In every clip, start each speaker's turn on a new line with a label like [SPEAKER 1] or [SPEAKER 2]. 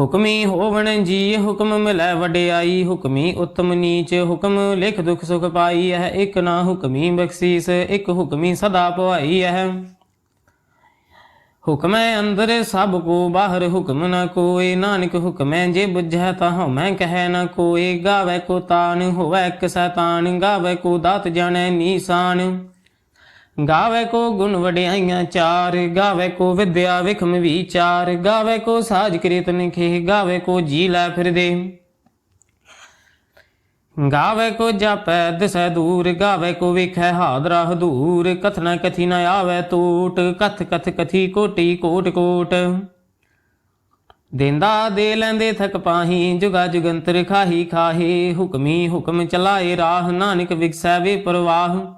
[SPEAKER 1] ਹੁਕਮੀ ਹੋਵਣ ਜੀ ਹੁਕਮ ਮਿਲੈ ਵਡਿਆਈ। ਹੁਕਮੀ ਉਤਮ ਨੀਚ, ਹੁਕਮ ਲਿਖ ਦੁਖ ਸੁਖ ਪਾਈ। ਹੈ ਇੱਕ ਨਾ ਹੁਕਮੀ ਬਖਸ਼ੀਸ, ਇੱਕ ਹੁਕਮੀ ਸਦਾ ਭਵਾਈ ਹੈ ਹੁਕਮੈ ਅੰਦਰ ਸਭ ਕੋ, ਬਾਹਰ ਹੁਕਮ ਨ ਕੋਏ। ਨਾਨਕ ਹੁਕਮੈ ਜੇ ਬੁਝੈ ਤਾ ਹਉਮੈ ਕਹੈ ਨ ਕੋਏ। ਗਾਵੇ ਕੋ ਤਾਨ, ਹੋਵੇ ਇੱਕ ਸੈਤਾਨ। ਗਾਵੇ ਕੋ ਦਾਤ, ਜਾਣੈ ਨੀਸਾਨ ਗਾਵੇ ਕੋ ਗੁਣ ਵਡਿਆਈਆਂ ਚਾਰ, ਗਾਵੇ ਕੋ ਵਿਦਿਆ ਵਿਖਮ ਵਿਚਾਰ, ਗਾਵੇ ਕੋ ਸਾਜ ਕੀਰਤਨ ਖੇ ਗਾਵੇ ਕੋ ਜੀ ਲੈ ਫਿਰਦੇ ਗਾਵੇ ਕੋ ਜਾਪੈ ਦਿਸੈ ਦੂਰ, ਗਾਵੇ ਕੋ ਵੇਖੈ ਹਾਦਰਾ ਹਦੂਰ ਕਥਨਾ ਕਥੀ ਨ ਆਵੇ ਟੂਟ ਕਥ ਕਥ ਕਥੀ ਕੋਟੀ ਕੋਟ ਕੋਟ। ਦੇਂਦਾ ਦੇ ਲੈਂਦੇ ਥਕ ਪਾਹੀ, ਜੁਗਾ ਜੁਗੰਤਰ ਖਾਹੀ ਖਾਹੀ, ਹੁਕਮੀ ਹੁਕਮ ਚਲਾਏ ਰਾਹ, ਨਾਨਕ ਵਿਗਸੈ ਵੇ ਪ੍ਰਵਾਹ।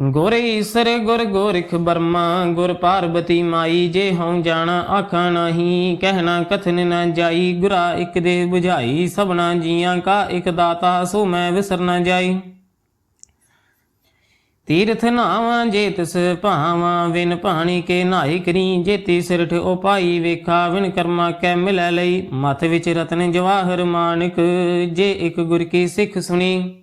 [SPEAKER 1] ਗੁਰ ਈਸਰ, ਗੁਰ ਗੋਰਖ ਬਰਮਾ, ਗੁਰ ਪਾਰਬਤੀ ਮਾਈ, ਜੇ ਹਉ ਜਾਣਾ ਆਖਾਂ ਨਹੀਂ ਕਹਿਣਾ ਕਥਨ ਨਾ ਜਾਈ, ਗੁਰਾ ਇਕ ਦੇ 부ਝਾਈ ਸਭਨਾ ਜੀਆਂ ਕਾ ਇੱਕ ਦਾਤਾ, ਸੋ ਮੈਂ ਵਿਸਰ ਨ ਜਾਈ। ਤੀਰਥ ਨਾਵਾਂ ਜੇ ਤਿਸ ਭਾਵਾਂ, ਵਿਨ ਪਾਣੀ ਕੇ ਨਾਈ ਕਰੀ ਜੇਤੀ ਸਿਰਠ ਉਪਾਈ ਵੇਖਾ, ਵਿਨ ਕਰਮਾ ਕੈ ਮਿਲੈ ਲਈ। ਮਤ ਵਿੱਚ ਰਤਨ ਜਵਾਹਰ ਮਾਨਕ, ਜੇ ਇਕ ਗੁਰ ਕੀ ਸਿੱਖ ਸੁਣੀ।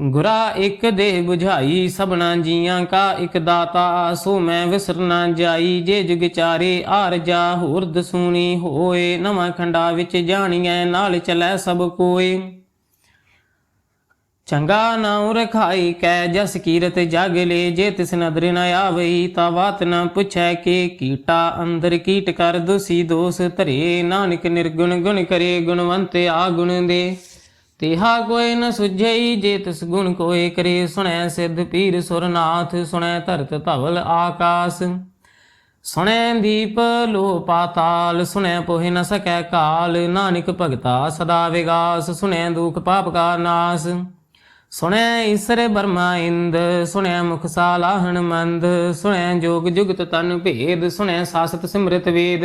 [SPEAKER 1] ਗੁਰਾ ਇੱਕ ਦੇ 부ਝਾਈ ਸਭਨਾ ਜੀਆਂ ਕਾ ਇੱਕ ਦਾਤਾ, ਸੋ ਮੈਂ ਵਿਸਰਨਾ ਜਾਈ। ਜੇ ਜੁਗ ਚਾਰੇ ਆਰਜਾ ਹੋਰ ਦਸੂਣੀ ਹੋਏ। ਨਵਾਂ ਖੰਡਾ ਵਿੱਚ ਜਾਣੀਐ, ਨਾਲ ਚਲੈ ਸਭ ਕੋਏ। ਚੰਗਾ ਨਾਉ ਰਖਾਈ ਕੈ ਜਸ ਕੀਰਤ ਜਗ ਲੇ। ਜੇ ਤਿਸ ਨਦਰ ਨ ਆਵਈ, ਤਾ ਬਾਤ ਨ ਪੁੱਛੈ ਕੇ। ਕੀਟਾ ਅੰਦਰ ਕੀਟ ਕਰ, ਦੁਸੀ ਦੋਸ ਧਰੇ। ਨਾਨਕ ਨਿਰਗੁਣ ਗੁਣ ਕਰੇ, ਗੁਣਵੰਤ ਆ ਗੁਣ ਦੇ। ਤਿਹਾ ਕੋਈ ਨ ਸੁਝਈ, ਜੇ ਤਿਸ ਗੁਣ ਕੋਏ ਕਰੇ ਸੁਣੈ ਸਿੱਧ ਪੀਰ ਸੁਰਨਾਥ, ਸੁਣੈ ਧਰਤ ਧਵਲ ਆਕਾਸ। ਸੁਣੈ ਦੀਪ ਲੋ ਪਾਤਾਲ, ਸੁਣੈ ਪੋਹਿ ਨ ਸਕੈ ਕਾਲ, ਨਾਨਕ ਭਗਤਾ ਸਦਾ ਵਿਗਾਸ, ਸੁਣੈ ਦੁਖ ਪਾਪ ਕਾ ਨਾਸ। ਸੁਣੈ ਈਸਰ ਬਰਮਾ ਇੰਦ, ਸੁਣੈ ਮੁਖ ਸਾਲਾਹਣ ਮੰਦ ਸੁਣੈ ਜੋਗ ਜੁਗਤ ਤਨ ਭੇਦ, ਸੁਣੈ ਸਾਸਤ ਸਿਮਰਤ ਵੇਦ।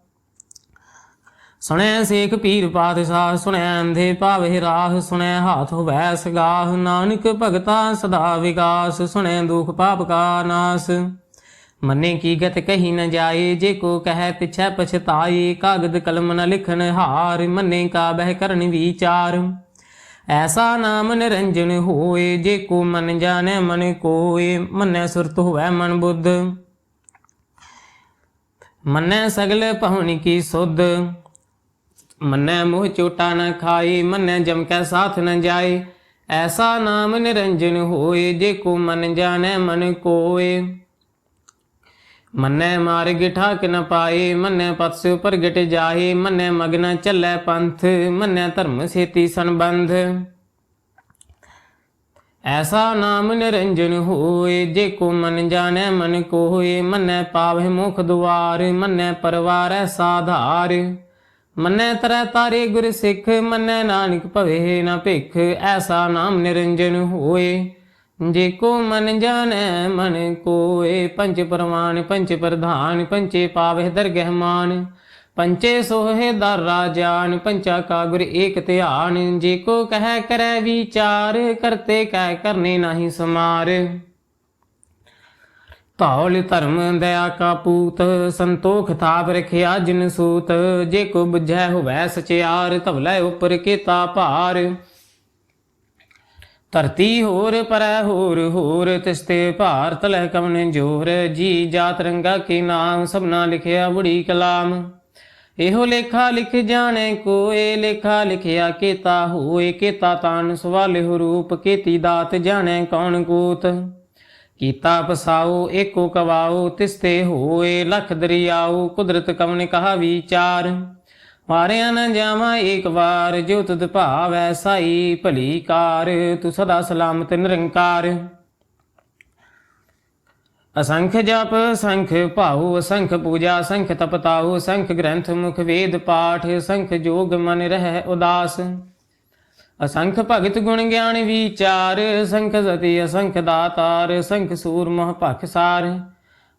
[SPEAKER 1] ਸੁਣੈ ਸੇਖ ਪੀਰ ਪਾਤਸ਼ਾਹ, ਸੁਣੈ ਅੰਧੇ ਭਾਵੇ ਰਾਹ, ਸੁਣੈ ਹਾਥ ਹੋਵੈ ਸਗਾਹ ਨਾਨਕ ਭਗਤਾ ਸਦਾ ਵਿਗਾਸ ਸੁਣੈ ਦੁਖ ਪਾਪ ਕਾ ਨਾਸ। ਮੰਨੇ ਕੀ ਗਤ ਕਹੀ ਨ ਜਾਏ, ਜੇ ਕੋ ਕਹੈ ਪਿਛੈ ਪਛਤਾਏ, ਕਾਗਦ ਕਲਮ ਨ ਲਿਖਣ ਹਾਰ, ਮੰਨੇ ਕਾ ਬਹਿ ਕਰਨ ਵਿਚਾਰ। ਐਸਾ ਨਾਮ ਨਿਰੰਜਨ ਹੋਏ, ਜੇ ਕੋ ਮਨ ਜਾਣੈ ਮਨ ਕੋਏ, ਮੰਨੈ ਸੁਰਤ ਹੋਵੈ ਮਨ ਬੁੱਧ। ਮੰਨੈ ਸਗਲ ਪਹੁਣੀ ਕੀ ਸੁਧ ਮੰਨੈ ਮੋਹ ਚੋਟਾ ਨ ਖਾਏ ਮੰਨੈ ਜਮ ਕੈ ਸਾਥ ਨ ਜਾਏ ਐਸਾ ਨਾਮ ਨਿਰੰਜਨ ਹੋਏ, ਜੇ ਕੋ ਮਨ ਜਾਣੈ ਮਨ ਕੋਏ। ਮੰਨੈ ਮਾਰਗ ਠਾਕ ਨ ਪਾਏ, ਮੰਨੈ ਪਤ ਪ੍ਰਗਟ ਜਾਏ, ਮੰਨੈ ਮਗਨ ਚੱਲੈ ਪੰਥ, ਮੰਨੈ ਧਰਮ ਸੇਤੀ ਸੰਬੰਧ। ਐਸਾ ਨਾਮ ਨਿਰੰਜਨ ਹੋਏ, ਜੇ ਕੋ ਮਨ ਜਾਣੈ ਮਨ ਕੋਏ, ਮੰਨੈ ਪਾਵਹਿ ਮੁਖ ਦੁਆਰ, ਮੰਨੈ ਪਰਵਾਰੈ ਸਾਧਾਰ। ਮੰਨੈ ਤਰੈ ਤਾਰੇ ਗੁਰ ਸਿੱਖ, ਮੰਨੈ ਨਾਨਕ ਭਵੇ ਨਾ ਭਿਖ, ਐਸਾ ਨਾਮ ਨਿਰੰਜਨ ਹੋਏ। ਜੇ ਕੋ ਮਨ ਜਾਣੈ, ਮਨ ਕੋਏ, ਪੰਜ ਪਰਮਾਨ ਪੰਜ ਪ੍ਰਧਾਨ ਪੰਚੇ ਪਾਵਹਿ ਦਰਗਹਿ ਮਾਨ। ਪੰਚੇ ਸੋਹੇ ਦਰ ਰਾਜਾਨ ਪੰਚਾ ਕਾ ਗੁਰ ਏਕ ਧਿਆਨ। ਜੇ ਕੋ ਕਹਿ ਕਰੈ ਵਿਚਾਰ, ਕਰਤੇ ਕਹਿ ਕਰਨੇ ਨਹੀਂ ਸਮਾਰ। ਧੌਲ ਧਰਮ ਦਇਆ ਕਾ ਪੂਤ, ਸੰਤੋਖ ਥਾਪ ਰਖਿਆ ਜਿਨ ਸੂਤ, ਜੇ ਕੋ ਬੁਝੈ ਹੋਵੈ ਸਚਿਆਰ ਧਵਲੇ ਉਪਰ ਕੀਤਾ ਭਾਰ। ਧਰਤੀ ਹੋਰ ਪਰੈ ਹੋਰ ਹੋਰ ਤਿਸਤੇ ਭਾਰਤ ਲੈ ਕਵਨ ਜੋਰ, ਜੀ ਜਾਤ ਰੰਗਾ ਕੀ ਨਾਮ, ਸਭਨਾ ਲਿਖਿਆ ਬੜੀ ਕਲਾਮ। ਇਹੋ ਲੇਖਾ ਲਿਖ ਜਾਣੇ ਕੋਏ, ਲੇਖਾ ਲਿਖਿਆ ਕੀਤਾ ਹੋਏ, ਕੀਤਾ ਤਾਨ ਸਵਾਲਿਹੁ ਰੂਪ, ਕੀਤੀ ਦਾਤ ਜਾਣੇ ਕੌਣ ਕੂਤ। ਕੀਤਾ ਪਸਾਉ ਏਕੋ ਕਵਾਓ ਤਿਸਤੇ ਹੋਏ ਲਖ ਦਰਿਆਓ, ਕੁਦਰਤ ਕਵਨ ਕਹਾ ਵਿਚਾਰ? ਮਾਰਿਆ ਨ ਜਾਵਾਂ ਏਕ ਵਾਰ, ਜੋ ਤੁਧ ਭਾਵੈ ਸਾਈ ਭਲੀ ਕਾਰ, ਤੂੰ ਸਦਾ ਸਲਾਮਤ ਨਿਰੰਕਾਰ। ਅਸੰਖ ਜਪ, ਸੰਖ ਭਾਉ, ਅਸੰਖ ਪੂਜਾ, ਸੰਖ ਤਪਤਾਉ, ਸੰਖ ਗ੍ਰੰਥ ਮੁਖ ਵੇਦ ਪਾਠ, ਸੰਖ ਜੋਗ ਮਨ ਰਹਿ ਉਦਾਸ। ਅਸੰਖ ਭਗਤ ਗੁਣ ਗਿਆਨ ਵਿਚਾਰ, ਅਸੰਖ ਸਤੀ, ਅਸੰਖ ਦਾਤਾਰ, ਅਸੰਖ ਸੂਰ ਮਹ ਭਖ ਸਾਰ।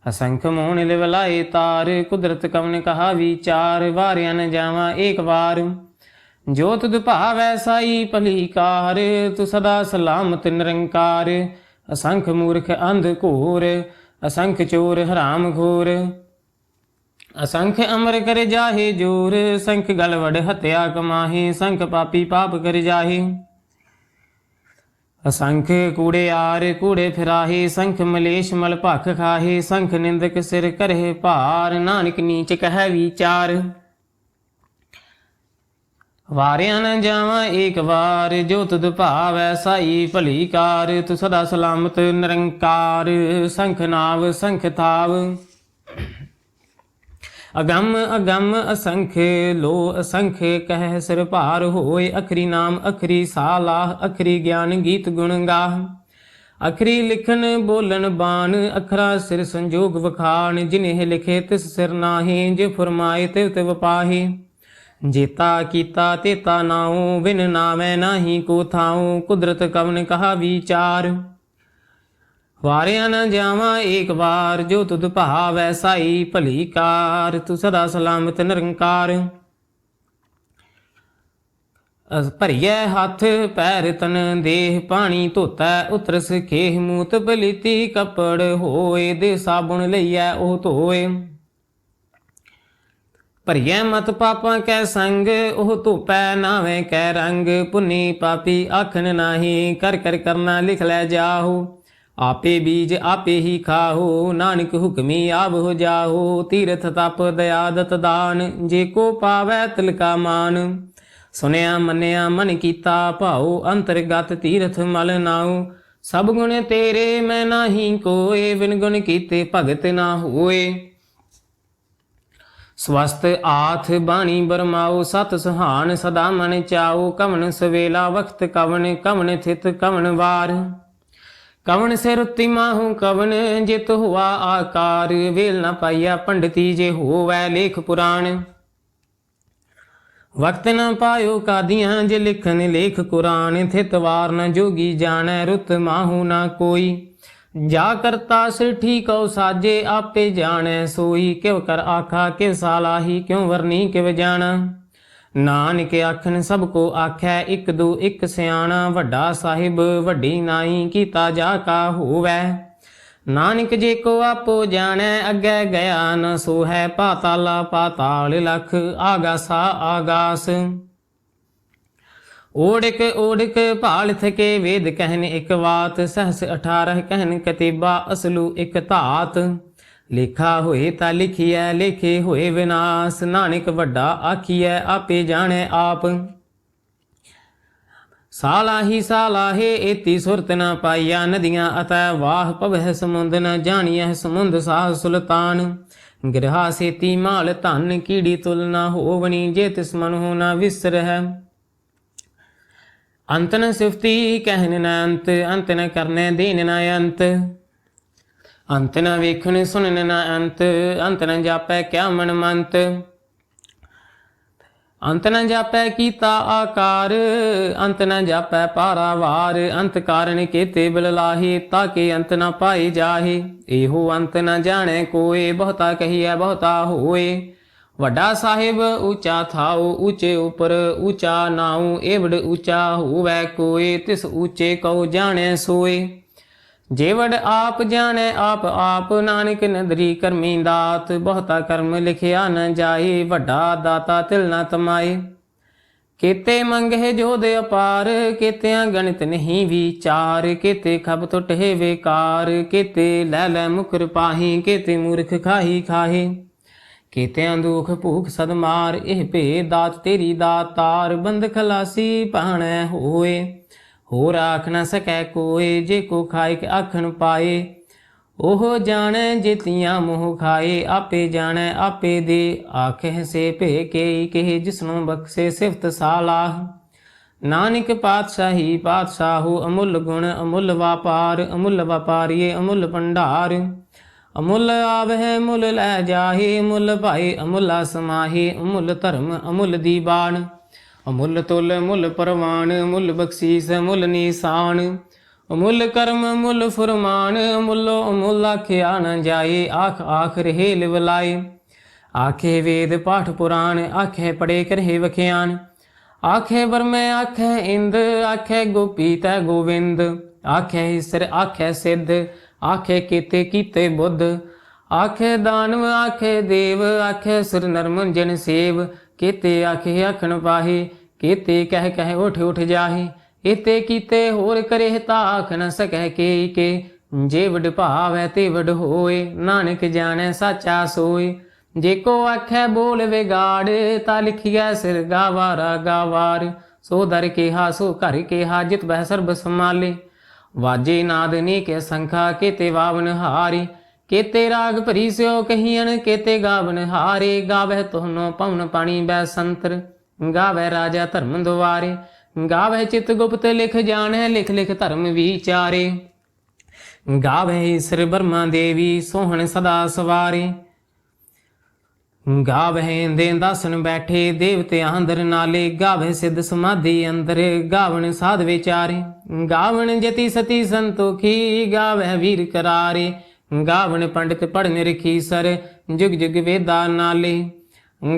[SPEAKER 1] ਅਸੰਖ ਮੋਹਣ ਲਿਵਲਾਏ ਤਾਰ, ਕੁਦਰਤ ਕਵਨ ਕਹਾ ਵਿਚਾਰ, ਵਾਰਿਆ ਨ ਜਾਵਾਂ ਏਕ ਵਾਰ। ਜੋ ਤੁਧ ਭਾਵੈ ਸਾਈ ਭਲੀ ਕਾਰ ਤੂੰ ਸਦਾ ਸਲਾਮਤ ਨਿਰੰਕਾਰ। ਅਸੰਖ ਮੂਰਖ ਅੰਧ ਘੋਰ, ਅਸੰਖ ਚੋਰ ਹਰਾਮ ਘੋਰ। ਅਸੰਖ ਅਮਰ ਕਰ ਜਾਹੇ ਜੋਰ, ਸੰਖ ਗਲ ਵੜ ਹਤਿਆ ਕਮਾਹੇ, ਸੰਖ ਪਾਪੀ ਪਾਪ ਕਰ ਜਾਹੇ। ਅਸੰਖ ਕੂੜੇ ਆਰ ਕੂੜੇ ਫਿਰਾਹੇ, ਸੰਖ ਮਲੇਸ਼ ਮਲ ਭਖ ਖਾਹੇ, ਸੰਖ ਨਿੰਦਕ ਸਿਰ ਕਰਹਿ ਭਾਰ, ਨਾਨਕ ਨੀਚ ਕਹਿ ਵਿਚਾਰ। ਵਾਰਿਆ ਨ ਜਾਵਾਂ ਏਕ ਵਾਰ, ਜੋ ਤੁਧ ਭਾਵੈ ਸਾਈ ਭਲੀ ਕਾਰ ਤੂੰ ਸਦਾ ਸਲਾਮਤ ਨਿਰੰਕਾਰ। ਸੰਖ ਨਾਵ, ਸੰਖ ਥਾਵ। ਅਗੰਮ ਅਗੰਮ ਅਸੰਖ ਲੋ ਅਸੰਖ ਕਹਿ ਸਿਰ ਭਾਰ ਹੋਏ, ਅਖਰੀ ਨਾਮ, ਅਖਰੀ ਸਾਲਾਹ, ਅਖਰੀ ਗਿਆਨ ਗੀਤ ਗੁਣ ਗਾਹ। ਅਖਰੀ ਲਿਖਨ ਬੋਲਨ ਬਾਣ, ਅਖਰਾ ਸਿਰ ਸੰਜੋਗ ਵਖਾਣ, ਜਿਨਹਿ ਲਿਖੇ ਤਿਸ ਸਿਰ ਨਾਹੀ, ਜੇ ਫਰਮਾਏ ਤਿਵ ਤਿਵ ਪਾਹੀ। ਜੀਤਾ ਕੀਤਾ ਤੇਤਾ ਨਾਉ, ਬਿਨ ਨਾਮੈ ਨਾਹੀ ਕੋ ਥਾਉ, ਕੁਦਰਤ ਕਵਨ ਕਹਾ ਵਿਚਾਰ। ਵਾਰਿਆ ਨਾ ਜਾਵਾਂ ਏਕ ਵਾਰ, ਜੋ ਤੁਧ ਭਾਵੈ ਸਾਈ ਭਲੀ ਕਾਰ, ਤੂੰ ਸਦਾ ਸਲਾਮਤ ਨਿਰੰਕਾਰ। ਅਸ ਭਰੀਐ ਹੱਥ ਪੈਰ ਤਨ ਦੇਹ, ਪਾਣੀ ਧੋਤੈ ਉਤਰਸ ਖੇਹ, ਮੂਤ ਬਲੀਤੀ ਕਪੜ ਹੋਏ, ਦੇ ਸਾਬੁਣ ਲਈਐ ਉਹ ਧੋਏ। ਭਰੀਐ ਮਤ ਪਾਪਾਂ ਕੈ ਸੰਗ, ਉਹ ਧੋਪੈ ਨਾਵੇਂ ਕੈ ਰੰਗ। ਪੁੰਨੀ ਪਾਪੀ ਆਖਣ ਨਾਹੀ, ਕਰ ਕਰ ਕਰਨਾ ਲਿਖ ਲੈ ਜਾਹੂ। ਆਪੇ ਬੀਜ ਆਪੇ ਹੀ ਖਾਹੋ, ਨਾਨਕ ਹੁਕਮੀ ਆਪ ਹੋ ਜਾਹੋ, ਤੀਰਥ ਤਪ ਦਇਆਦਤ ਦਾਨ, ਜੇ ਕੋ ਪਾਵੈ ਤਿਲਕਾ ਮਾਨ। ਸੁਨਿਆ ਮੰਨਿਆ ਮਨ ਕੀਤਾ ਭਾਉ, ਅੰਤਰਗਤ ਤੀਰਥ ਮਲ ਨਾਉ। ਸਭ ਗੁਣ ਤੇਰੇ ਮੈਂ ਨਾਹੀ ਕੋਏ, ਬਿਨ ਗੁਣ ਕੀਤੇ ਭਗਤ ਨਾ ਹੋਏ। ਸਵਸਤ ਆਥ ਬਾਣੀ ਬਰਮਾਓ ਸਤ ਸੁਹਾਨ ਸਦਾ ਮਨ ਚਾਓ ਕਵਨ ਸਵੇਲਾ ਵਖਤ ਕਵਨ ਕਵਨ ਥਿਤ ਕਵਨ ਵਾਰ। ਕਵਨ ਸਿਰ ਉਤੀ ਮਾਹੂ ਕਵਨ ਜਿਤ ਹੁਆ ਆਕਾਰ। ਵੇਲ ਨ ਪਾਈਆ ਪੰਡਤੀ ਜੇ ਹੋਵੈ ਲੇਖ ਪੁਰਾਣ। ਵਕਤ ਨਾ ਪਾਇਓ ਕਾਦੀਆਂ ਜੇ ਲਿਖਨ ਲੇਖ ਕੁਰਾਨ। ਥਿਤ ਵਾਰ ਨ ਜੋਗੀ ਜਾਣੈ ਰੁਤ ਮਾਹੂ ਨਾ ਕੋਈ। ਜਾ ਕਰਤਾ ਸਿਰ ਠੀਕਉ ਸਾਜੇ, ਆਪੇ ਜਾਣੈ ਸੋਈ। ਕਿਵ ਕਰ ਆਖਾ ਕਿ ਸਾਲਾਹੀ, ਕਿਉ ਵਰਨੀ ਕਿਵ ਜਾਣਾ। ਨਾਨਕ ਆਖਣ ਸਭ ਕੋ ਆਖੈ ਇੱਕ ਦੋ ਇਕ ਸਿਆਣਾ, ਵੱਡਾ ਸਾਹਿਬ ਵੱਡੀ ਨਾਈ ਕੀਤਾ ਜਾ ਕਾ ਹੋਵੈ। ਨਾਨਕ ਜੇ ਕੋ ਆਪੋ ਜਾਣੈ, ਅੱਗੇ ਗਿਆ ਨ ਸੋ ਹੈ ਪਾਤਾਲਾ ਪਾਤਾਲ ਲਖ, ਆਗਾਸਾ ਆਗਾਸ। ਓੜਕ ਓੜਕ ਭਾਲ ਥਕੇ ਵੇਦ ਕਹਿਨ ਇਕ ਬਾਤ ਸਹਸ 18 ਕਹਿਨ ਕਤੀਬਾ ਅਸਲੂ ਇਕ ਧਾਤ। ਲੇਖਾ ਹੋਏ ਤਾਂ ਲਿਖੀਐ, ਲੇਖੇ ਹੋਏ ਵਿਨਾਸ਼। ਨਾਨਕ ਵੱਡਾ ਆਖੀਐ, ਆਪੇ ਜਾਣੈ ਆਪ। ਸਾਲਾਹੀ ਸਾਲਾਹੇ ਏਤੀ ਸੁਰਤ ਨ ਪਾਈਆ। ਨਦੀਆਂ ਅਤੈ ਵਾਹ ਪਵਹਿ ਸਮੁੰਦ, ਨ ਜਾਣੀਐ ਸਮੁੰਦ ਸਾਹ ਸੁਲਤਾਨ। ਗ੍ਰਹਾ ਸੇਤੀ ਮਾਲ ਧਨ, ਕੀੜੀ ਤੁਲ ਨ ਹੋਵਣੀ, ਜੇ ਤਿਸ ਮਨ ਹੋ ਨ ਵਿਸਰਹਿ। ਅੰਤ ਨ ਸਿਫਤੀ ਕਹਿਨ ਨ ਅੰਤ ਅੰਤ ਨ ਕਰਨੇ ਦੀਨ ਨ ਅੰਤ। ਅੰਤ ਨਾ ਵੇਖਣ ਸੁਣਨ ਨਾ ਅੰਤ ਅੰਤ ਨਾ ਜਾਪੈ ਕਿਆ ਮਨ ਮੰਤ ਅੰਤ ਨ ਜਾਪੈ ਕੀਤਾ ਆਕਾਰ, ਅੰਤ ਨ ਜਾਪੈ ਪਾਰਾਵਾਰ। ਅੰਤ ਕਾਰਨ ਕੀਤੇ ਬਿਲ ਲਾਹੀ, ਤਾਕੇ ਅੰਤ ਨ ਪਾਈ ਜਾਹੇ। ਇਹੋ ਅੰਤ ਨ ਜਾਣੈ ਕੋਏ, ਬਹੁਤਾ ਕਹੀਐ ਬਹੁਤਾ ਹੋਏ। ਵੱਡਾ ਸਾਹਿਬ ਉੱਚਾ ਥਾਉ, ਉੱਚੇ ਉਪਰ ਉੱਚਾ ਨਾਉ, ਏਵੜ ਉੱਚਾ ਹੋਵੈ ਕੋਏ, ਤਿਸ ਉੱਚੇ ਕਉ ਜਾਣੈ ਸੋਏ। ਜੇਵੜ ਆਪ ਜਾਣੈ, ਆਪ ਆਪ ਨਾਨਕ ਨਦਰੀ ਕਰਮੀ ਦਾਤ, ਬਹੁਤਾ ਕਰਮ ਲਿਖਿਆ ਨ ਜਾਏ, ਵੱਡਾ ਦਾਤਾ ਤਿਲ ਨ ਤਮਾਏ। ਕੀਤੇ ਮੰਗੇ ਜੋਦ ਅਪਾਰ, ਕੀਤਿਆਂ ਗਣਿਤ ਨਹੀਂ ਵਿਚਾਰ, ਕੀਤੇ ਖਬ ਟੁੱਟੇ ਵੇਕਾਰ, ਕੀਤੇ ਲੈ ਲੈ ਮੁਕਰ ਪਾਹੀ, ਕੀਤੇ ਮੂਰਖ ਖਾਹੀ ਖਾਹੇ। ਕੀਤਿਆਂ ਦੁਖ ਭੂਖ ਸਦ ਮਾਰ, ਇਹ ਭੇ ਦਾਤ ਤੇਰੀ ਦਾਤਾਰ ਬੰਦ ਖਲਾਸੀ ਪਾਣੈ ਹੋਏ। ਹੋਰ ਆਖ ਨਾ ਸਕੈ ਕੋਏ, ਜੇ ਕੋ ਖਾਇ ਕੇ ਆਖਣ ਪਾਏ। ਉਹ ਜਾਣੈ ਜਿਤੀਆਂ ਮੋਹ ਖਾਏ, ਆਪੇ ਜਾਣੈ, ਆਪੇ ਦੇ। ਆਖੇ ਸੇ ਭੇ ਕੇ ਕਹੇ, ਜਿਸਨੂੰ ਬਖਸ਼ੇ ਸਿਫਤ ਸਾਲਾਹ। ਨਾਨਕ ਪਾਤਸ਼ਾਹੀ ਪਾਤਸ਼ਾਹੂ, ਅਮੁੱਲ ਗੁਣ, ਅਮੁੱਲ ਵਪਾਰ, ਅਮੁੱਲ ਵਪਾਰੀਏ, ਅਮੁੱਲ ਭੰਡਾਰ। ਅਮੁੱਲ ਆਵਹਿ ਮੁੱਲ ਲੈ ਜਾਹੇ ਮੁੱਲ ਭਾਈ ਅਮੁੱਲਾ ਸਮਾਹੀ, ਅਮੁੱਲ ਧਰਮ, ਅਮੁੱਲ ਦੀ ਬਾਣ। ਅਮੁੱਲ ਤੁਲ ਮੁੱਲ ਪਰਵਾਨ, ਮੁੱਲ ਬਖਸ਼ੀਸ, ਮੁੱਲ ਨਿਸ਼ਾਨ। ਅਮੁੱਲ ਕਰਮ, ਮੁੱਲ ਫਰਮਾਨ ਅਮੁੱਲੋ ਅਮੁੱਲ ਆਖਿਆ ਨ ਜਾਏ, ਆਖ ਆਖ ਰਹੇ ਲਿਵਲਾਏ ਆਖੇ ਵੇਦ ਪਾਠ ਪੁਰਾਣ, ਆਖੇ ਪੜੇ ਕਰਹਿ ਵਖਿਆਨ। ਆਖੇ ਬਰਮੈ ਆਖੇ ਇੰਦ, ਆਖੇ ਗੋਪੀ ਤੈ ਗੋਵਿੰਦ। ਆਖੇ ਈਸਰ, ਆਖੇ ਸਿੱਧ, ਆਖੇ ਕੀਤੇ ਕੀਤੇ ਬੁੱਧ। ਆਖੇ ਦਾਨਵ, ਆਖੇ ਦੇਵ, ਆਖੇ ਸੁਰ ਨਰਮਨ ਜਨ ਸੇਵ। ਕੀਤੇ ਆਖੇ ਆਖਣ ਪਾਹੀ ਕੀਤੇ ਕਹਿ ਕਹਿ ਉਠ ਉਠ ਜਾਹੀ, ਇਤੇ ਕੀਤੇ ਹੋਰ ਕਰੇ ਤਾ ਨ ਸਕੈ ਕੇ ਕੇ, ਜੇ ਵਡ ਭਾਵੈ ਤੇ ਵਡ ਹੋਏ, ਨਾਨਕ ਜਾਣੈ ਸਾਚਾ ਸੋਏ। ਜੇ ਕੋ ਆਖੈ ਬੋਲ ਵਿਗਾੜ, ਤਾ ਲਿਖਿਆ ਸਿਰ ਗਾਵਾਰਾ ਗਾਵਾਰ। ਸੋ ਦਰ ਕਿਹਾ, ਸੋ ਘਰ ਕਿਹਾ, ਜਿਤ ਬਹਿ ਸਰਬ ਸਮਾਲੇ ਵਾਜੇ ਨਾਦ ਨੀ ਕੇ ਸੰਖਾ, ਕੀਤੇ ਵਾਵਨ ਹਾਰੀ। ਕੇਤੇ ਰਾਗ ਭਰੀ ਸਿਓ ਕਹੀਣ ਕੀਤੇ ਗਾਵਨ ਹਾਰੇ, ਗਾਵਹਿ ਤੋਨੋ ਪਉਨ ਪਾਣੀ ਬੈ ਸੰਤਰ। ਗਾਵੈ ਰਾਜਾ ਧਰਮ ਦੁਆਰੇ ਗਾਵੈ ਚਿਤ ਗੁਪਤ ਲਿਖ ਜਾਣੈ, ਲਿਖ ਲਿਖ ਧਰਮ ਵਿਚਾਰੇ। ਗਾਵੈ ਸ੍ਰੀ ਬਰਮਾ ਦੇਵੀ ਸੋਹਣ ਸਦਾ ਸਵਾਰੇ। ਗਾਵਹਿ ਦੇ ਦਾਸਨ ਬੈਠੇ, ਦੇਵਤੇ ਅੰਦਰ ਨਾਲੇ। ਗਾਵਹਿ ਸਿੱਧ ਸਮਾਧੀ ਅੰਦਰ, ਗਾਵਣ ਸਾਧ ਵਿਚਾਰੇ। ਗਾਵਣ ਜਤੀ ਸਤੀ ਸੰਤੋਖੀ, ਗਾਵਹਿ ਵੀਰ ਕਰਾਰੇ। ਗਾਵਣ ਪੰਡਿਤ ਪੜਨ ਰਖੀ ਸਰ, ਜੁਗ ਜੁਗ ਵੇਦਾ ਨਾਲੇ।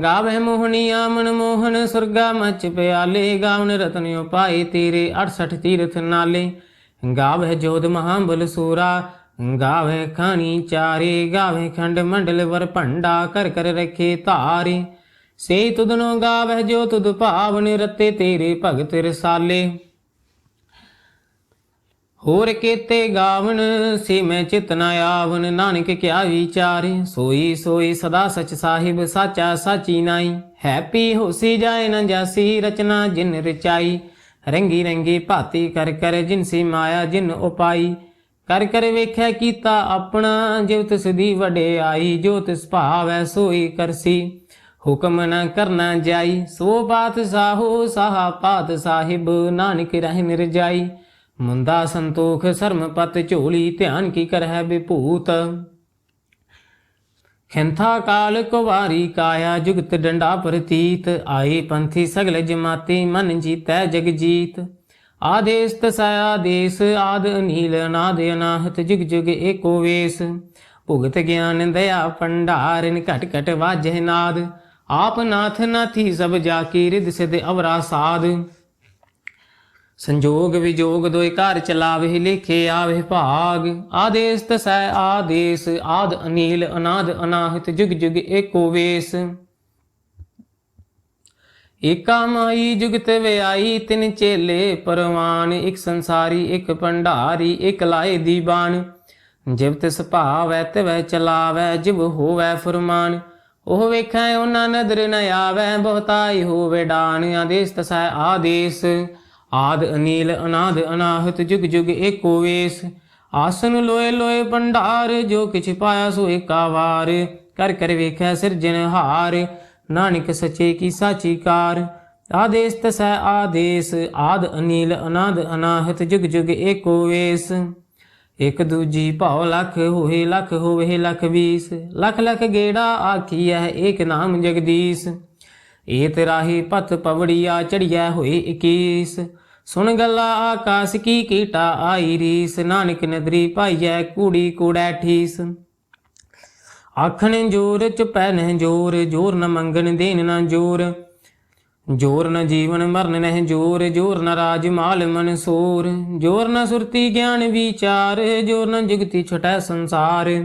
[SPEAKER 1] ਗਾਵਹਿ ਮੋਹਣੀਆ ਮਨ ਮੋਹਨ, ਸੁਰਗਾ ਮਚ ਪਿਆਲੇ। ਗਾਵਣ ਰਤਨਿਓ ਪਾਏ ਤੇਰੇ 68 ਤੀਰਥ ਨਾਲੇ। ਗਾਵਹਿ ਜੋਧ ਮਹਾਬਲ ਸੂਰਾ ਗਾਵੇ ਖਾਣੀ ਚਾਰੇ। ਗਾਵੇ ਖੰਡ ਮੰਡਲ ਵਰ ਭੰਡਾ ਕਰ ਕਰ ਰਖੇ ਧਾਰੇ। ਸੇ ਤੁਧਨੋ ਗਾਵੇ ਜੋ ਤੁਧ ਭਾਵਨ ਰਤੇ, ਤੇਰੇ ਭਗਤ ਰਸਾਲੇ। ਹੋਰ ਕੀਤੇ ਗਾਵਨ ਸੇ ਮੈਂ ਚਿਤ ਨ ਆਵਨ ਨਾਨਕ ਕਿਆ ਵਿਚਾਰੇ? ਸੋਈ ਸੋਈ ਸਦਾ ਸਚ ਸਾਹਿਬ, ਸਾਚਾ ਸਾਚੀ ਨਾਈ। ਹੈਪੀ ਹੋਸੀ ਜਾਏ ਨ ਜਾਸੀ ਰਚਨਾ ਜਿਨ ਰਚਾਈ। ਰੰਗੀ ਰੰਗੀ ਭਾਤੀ ਕਰ ਕਰ ਜਿਨ ਸੀ ਮਾਇਆ ਜਿਨ ਉਪਾਈ। ਕਰ ਕਰ ਵੇਖਿਆ ਕੀਤਾ ਆਪਣਾ ਜਿਵ ਤਿਸ ਦੀ ਵਡਿਆਈ ਜੋ ਤਿਸ ਭਾਵੈ ਸੋਈ ਕਰਸੀ। ਹੁਕਮ ਨ ਕਰਨਾ ਜਾਈ, ਸੋ ਬਾਤ ਸਾਹੋ ਸਾਹਾ ਪਾਤ ਸਾਹਿਬ, ਨਾਨਕ ਰਹਿ ਨਿਰਜਾਈ। ਮੁੰਦਾ ਸੰਤੋਖ ਸਰਮ ਪਤ ਝੋਲੀ ਧਿਆਨ ਕੀ ਕਰਹਿ ਵਿਭੂਤ? ਖਿੰਥਾ ਕਾਲ ਕੁਵਾਰੀ ਕਾਇਆ ਜੁਗਤ ਡੰਡਾ ਪ੍ਰਤੀਤ, ਆਏ ਪੰਥੀ ਸਗਲ ਜਮਾਤੀ ਮਨ ਜੀਤੈ ਜਗ ਜੀਤ। ਆਦੇਸ ਤਸਾ ਆਦੇਸ, ਆਦ ਅਨੀਲ ਅਨਾਦ ਅਨਾਹਤ ਜੁਗ ਜੁਗ ਏਕੋ ਵੇਸ। ਭੁਗਤ ਗਿਆਨ ਦਇਆ ਭੰਡਾਰਨ ਘਟ ਘਟ ਵਾਜੈ ਨਾਦ। ਆਪ ਨਾਥ ਨਾਥੀ ਸਭ ਜਾ ਕੀ ਰਿਦ ਸਿਧ ਅਵਰਾ ਸਾਧ ਸੰਜੋਗ ਵਿਜੋਗ ਦੋਇ ਘਰ ਚਲਾਵੇ, ਲਿਖੇ ਆਵੇ ਭਾਗ। ਆਦੇਸ ਤਸੈ ਆਦੇਸ, ਆਦ ਅਨੀਲ, ਅਨਾਦ ਅਨਾਹਤ, ਜੁਗ ਜੁਗ ਏਕੋ ਵੇਸ। ਏਕਾ ਮਾਈ, ਜੁਗਤ ਵਿਆਈ, ਤਿਨ ਚੇਲੇ ਪਰਵਾਨ, ਇੱਕ ਸੰਸਾਰੀ, ਇੱਕ ਭੰਡਾਰੀ, ਇਕ ਲਾਏ ਦੀਬਾਨ। ਜਿਵ ਤਿਸ ਭਾਵੈ ਤਿਵੈ ਚਲਾਵੈ, ਜਿਵ ਹੋਵੈ ਫਰਮਾਨ। ਉਹ ਵੇਖੈ, ਉਹਨਾਂ ਨਦਰ ਨ ਆਵੈ ਬਹੁਤਾਈ ਹੋਵੇ ਡਾਨ ਆਦੇਸ ਤਸੈ ਆਦੇਸ। ਆਦ ਅਨੀਲ ਅਨਾਦ ਅਨਾਹਤ ਜੁਗ ਜੁਗ ਏਕੋ ਵੇਸ। ਆਸਨ ਲੋਏ ਲੋਏ ਭੰਡਾਰ, ਜੋ ਕਿਛ ਪਾਇਆ ਸੋ ਏਕਾ ਵਾਰ ਕਰ ਕਰ ਵੇਖੈ ਸਿਰਜਨ ਨਾਨਕ ਸੱਚੇ ਕੀ ਸਾਚੀ ਕਾਰ। ਆਦੇਸ ਤਸੈ ਆਦੇਸ, ਆਦ ਅਨੀਲ ਅਨਾਦ ਅਨਾਹਤ ਜੁਗ ਜੁਗ ਏਕੋ ਵੇਸ। ਇਕ ਦੂਜੀ ਭਾਉ ਲਖ ਹੋਏ ਲਖ ਹੋਵੇ ਲਖ ਵੀਸ। ਲਖ ਲਖ ਗੇੜਾ ਆਖੀਐ ਏਕ ਨਾਮ ਜਗਦੀਸ਼। ਏ ਤੇਰਾਹੀ ਪਤ ਪਵੜੀਆ ਚੜੀਐ ਹੋਏ 21 ਸੁਣ ਗੱਲਾ ਆਕਾਸ ਕੀ ਕੀਟਾ ਆਈ ਰੀਸ, ਨਾਨਕ ਨਦਰੀ ਪਾਈਐ ਕੂੜੀ ਕੂੜੈ ਠੀਸ। ਆਖਣ ਜੋਰ ਚੁਪੈ ਨਹਿ ਜੋਰ ਜੋਰ ਨ ਮੰਗਣ ਦੇਨ ਨਾ ਜੋਰ। ਜੋਰ ਨ ਜੀਵਨ ਮਰਨ ਨਹਿ ਜੋਰ ਜੋਰ ਨ ਰਾਜ ਮਾਲ ਮਨ ਸੋਰ। ਜੋਰ ਨ ਸੁਰਤੀ ਗਿਆਨ ਵਿਚਾਰ, ਜੋਰ ਨ ਜੁਗਤੀ ਛਟੈ ਸੰਸਾਰ।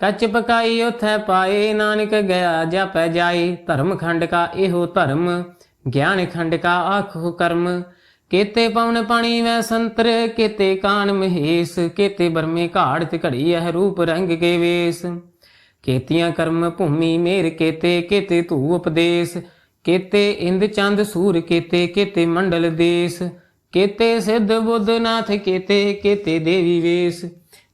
[SPEAKER 1] ਕੱਚ ਪਕਾਈ ਉਥੈ ਪਾਏ, ਨਾਨਕ ਗਿਆ ਜਾਪੈ ਜਾਏ। ਧਰਮ ਖੰਡ ਕਾ ਇਹੋ ਧਰਮ, ਗਿਆਨ ਖੰਡ ਕਾ ਆਖੋ ਕਰਮ। ਕੇਤੇ ਪਵਨ ਪਾਣੀ ਵੈ ਸੰਤਰ, ਕੇਤੇ ਕਾਨ ਮਹੇਸ਼, ਕੇਤੇ ਬਰਮੇ ਘਾੜ ਤੇ ਘੜੀ ਇਹ ਰੂਪ ਰੰਗ ਕੇ ਵੇਸ। ਕੇਤੀਆਂ ਕਰਮ ਭੂਮੀ ਮੇਰ ਕੇਤੇ ਕੇਤੇ ਧੂ ਉਪਦੇਸ਼। ਕੇਤੇ ਇੰਦ ਚੰਦ ਸੂਰ ਕੇਤੇ ਕੇਤੇ ਮੰਡਲ ਦੇਸ। ਕੇਤੇ ਸਿੱਧ ਬੁੱਧ ਨਾਥ ਕੇਤੇ ਕੇਤੇ ਦੇਵੀ ਵੇਸ।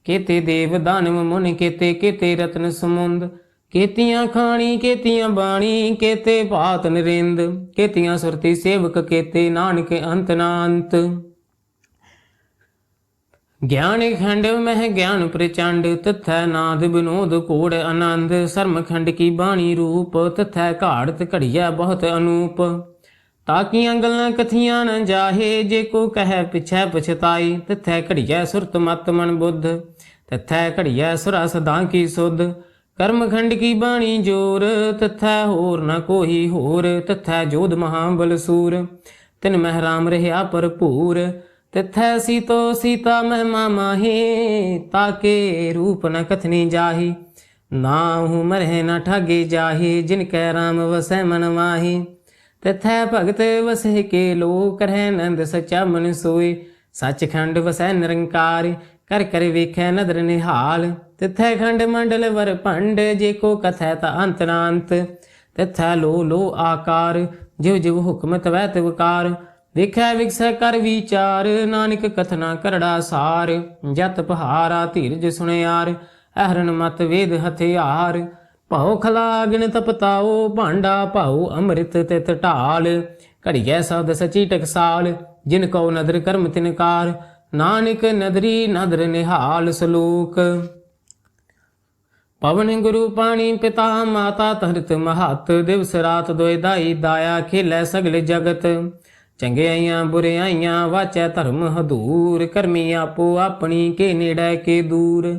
[SPEAKER 1] ਕੇਤੇ ਦੇਵ ਦਾਨਵ ਮੁਨ ਕੇਤੇ ਕੇਤੇ ਰਤਨ ਸਮੁੰਦ। ਕੇਤੀਆਂ ਖਾਣੀ, ਕੇਤੀਆਂ ਬਾਣੀ, ਕੇਤੇ ਭਾਤ ਨਰਿੰਦ। ਕੇਤੀਆਂ ਸੁਰਤੀ ਸੇਵਕ, ਕੇਤੇ ਨਾਨਕ ਅੰਤ ਨਾ ਅੰਤ ਗਿਆਨ ਖੰਡ ਮਹਿ ਗਿਆਨ ਪ੍ਰਚੰਡ, ਤਥੈ ਨਾਦ ਬਿਨੋਦ ਕੋੜ ਆਨੰਦ। ਸਰਮ ਖੰਡ ਕੀ ਬਾਣੀ ਰੂਪ, ਤਥੈ ਘਾੜਤ ਘੜੀਐ ਬਹੁਤ ਅਨੂਪ। ਤਾਕੀਆਂ ਗੱਲਾਂ ਕਥੀਆਂ ਨ ਜਾਹੇ? ਜੇ ਕੋ ਕਹੈ ਪਿਛੈ ਪਛਤਾਈ, ਤਥੈ ਘੜੀਐ ਸੁਰਤ ਮਤ ਮਨ ਬੁੱਧ। ਤਿਥੈ ਘੜੀਐ ਸੁਰਾ ਸਦਾ ਕੀ ਸੁਧ। ਕਰਮ ਖੰਡ ਕੀ ਬਾਣੀ ਜੋਰ? ਤਿਥੈ ਹੋਰ ਨ ਕੋਹੀ ਹੋਰ। ਤਿਥੈ ਜੋਧ ਮਹਾਬਲ ਬਲਸੂਰ ਤਿਨ ਮਹਿ ਰਾਮ ਰਹਾ ਭਰਪੂਰ। ਤਿਥੈ ਸੀਤੋ ਸੀਤਾ ਮਹਿਮਾ ਮਾਹੀ। ਤਾਕੇ ਰੂਪ ਨ ਕਥਨੀ ਜਾਹੀ। ਨਾਹੂ ਮਰਹਿ ਨ ਠਾਗੇ ਜਾਹੀ। ਜਿਨ ਕੈ ਰਾਮ ਵਸੈ ਮਨ ਮਾਹੀ ਤਿਥੈ ਭਗਤ ਵਸਹਿ ਕੇ ਲੋਕ ਰਹਿ ਨੰਦ ਸਚਾ ਮਨ ਸੋਈ ਸੱਚਖੰਡ ਵਸੈ ਨਿਰੰਕਾਰ, ਕਰ ਕਰ ਵੇਖੈ ਨਦਰ ਨਿਹਾਲ। ਤਿਥੈ ਖੰਡ ਮੰਡਲ ਵਰ ਭੰਡ, ਜੇ ਕੋ ਕਥੈ ਤਾ ਅੰਤ ਨਾ ਤਿਥੈ ਲੋ ਲੋ ਆਕਾਰ ਜਿਵ ਜਿਵ ਹੁਕਮ ਤਵੈ ਤਿਵਕਾਰ ਵੇਖੈ ਵਿਖਸੈ ਕਰ ਵਿਚਾਰ, ਨਾਨਕ ਕਥਨਾ ਕਰੜਾ ਸਾਰ। ਜਤ ਪਹਾਰਾ ਧੀਰਜ ਸੁਣਿਆਰ, ਅਹਰਨ ਮਤ ਵੇਦ ਹਥਿਆਰ। ਭਉ ਖਲਾਗਨ ਤਪਤਾਓ ਭਾਂਡਾ ਭਾਉ ਅੰਮ੍ਰਿਤ ਤਿਤ ਢਾਲ। ਘੜੀਐ ਸਬਦ ਸਚੀ ਟਕਸਾਲ, ਜਿਨ ਕਉ ਨਦਰ ਕਰਮ ਤਿਨਕਾਰ ਨਾਨਕ ਨਦਰੀ ਨਦਰ ਨਿਹਾਲ ਸਲੋਕ। ਪਵਨ ਗੁਰੂ ਪਾਣੀ ਪਿਤਾ ਮਾਤਾ ਧਰਤ ਮਹਤ, ਦਿਵਸ ਰਾਤ ਦੋਇ ਦਾਈ ਦਾਇਆ ਖੇਲੇ ਸਗਲ ਜਗਤ। ਚੰਗਿਆਈਆਂ ਬੁਰਿਆਈਆਂ ਵਾਚੈ ਧਰਮ ਹਦੂਰ, ਕਰਮੀ ਆਪੋ ਆਪਣੀ ਕੇ ਨੇੜੇ ਕੇ ਦੂਰ।